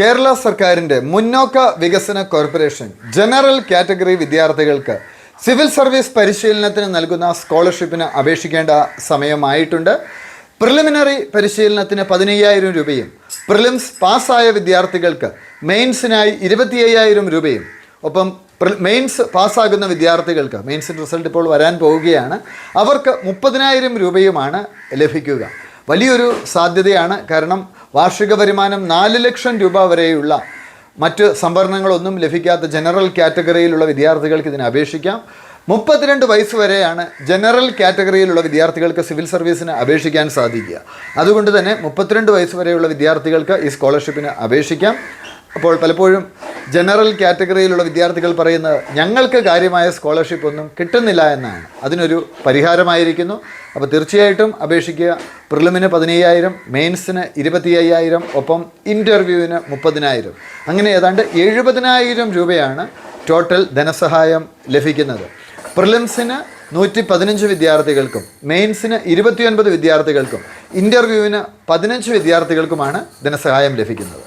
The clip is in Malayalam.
കേരള സർക്കാരിന്റെ മുന്നോക്ക വികസന കോർപ്പറേഷൻ ജനറൽ കാറ്റഗറി വിദ്യാർത്ഥികൾക്ക് സിവിൽ സർവീസ് പരിശീലനത്തിന് നൽകുന്ന സ്കോളർഷിപ്പിന് അപേക്ഷിക്കേണ്ട സമയമായിട്ടുണ്ട്. പ്രിലിമിനറി പരിശീലനത്തിന് പതിനയ്യായിരം രൂപയും പ്രിലിംസ് പാസ്സായ വിദ്യാർത്ഥികൾക്ക് മെയിൻസിനായി ഇരുപത്തി അയ്യായിരം രൂപയും. ഒപ്പം മെയിൻസ് പാസ്സാകുന്ന വിദ്യാർത്ഥികൾക്ക് മെയിൻസിന്റെ റിസൾട്ട് ഇപ്പോൾ വരാൻ പോവുകയാണ്. അവർക്ക് മുപ്പതിനായിരം രൂപയുമാണ് ലഭിക്കുക. വലിയൊരു സാധ്യതയാണ്. കാരണം വാർഷിക വരുമാനം നാല് ലക്ഷം രൂപ വരെയുള്ള മറ്റ് സംവരണങ്ങളൊന്നും ലഭിക്കാത്ത ജനറൽ കാറ്റഗറിയിലുള്ള വിദ്യാർത്ഥികൾക്ക് ഇതിനെ അപേക്ഷിക്കാം. മുപ്പത്തിരണ്ട് വയസ്സ് വരെയാണ് ജനറൽ കാറ്റഗറിയിലുള്ള വിദ്യാർത്ഥികൾക്ക് സിവിൽ സർവീസിന് അപേക്ഷിക്കാൻ സാധിക്കുക. അതുകൊണ്ട് തന്നെ മുപ്പത്തിരണ്ട് വയസ്സ് വരെയുള്ള വിദ്യാർത്ഥികൾക്ക് ഈ സ്കോളർഷിപ്പിന് അപേക്ഷിക്കാം. അപ്പോൾ പലപ്പോഴും ജനറൽ കാറ്റഗറിയിലുള്ള വിദ്യാർത്ഥികൾ പറയുന്നത് ഞങ്ങൾക്ക് കാര്യമായ സ്കോളർഷിപ്പ് ഒന്നും കിട്ടുന്നില്ല എന്നാണ്. അതിനൊരു പരിഹാരമായിരിക്കുന്നു. അപ്പോൾ തീർച്ചയായിട്ടും അപേക്ഷിക്കുക. പ്രിലിമിന് പതിനയ്യായിരം മെയിൻസിന് ഇരുപത്തി അയ്യായിരം ഒപ്പം ഇന്റർവ്യൂവിന് മുപ്പതിനായിരം. അങ്ങനെ ഏതാണ്ട് എഴുപതിനായിരം രൂപയാണ് ടോട്ടൽ ധനസഹായം ലഭിക്കുന്നത്. പ്രിലിംസിന് നൂറ്റി പതിനഞ്ച് വിദ്യാർത്ഥികൾക്കും മെയിൻസിന് ഇരുപത്തിയൊൻപത് വിദ്യാർത്ഥികൾക്കും ഇന്റർവ്യൂവിന് പതിനഞ്ച് വിദ്യാർത്ഥികൾക്കുമാണ് ധനസഹായം ലഭിക്കുന്നത്.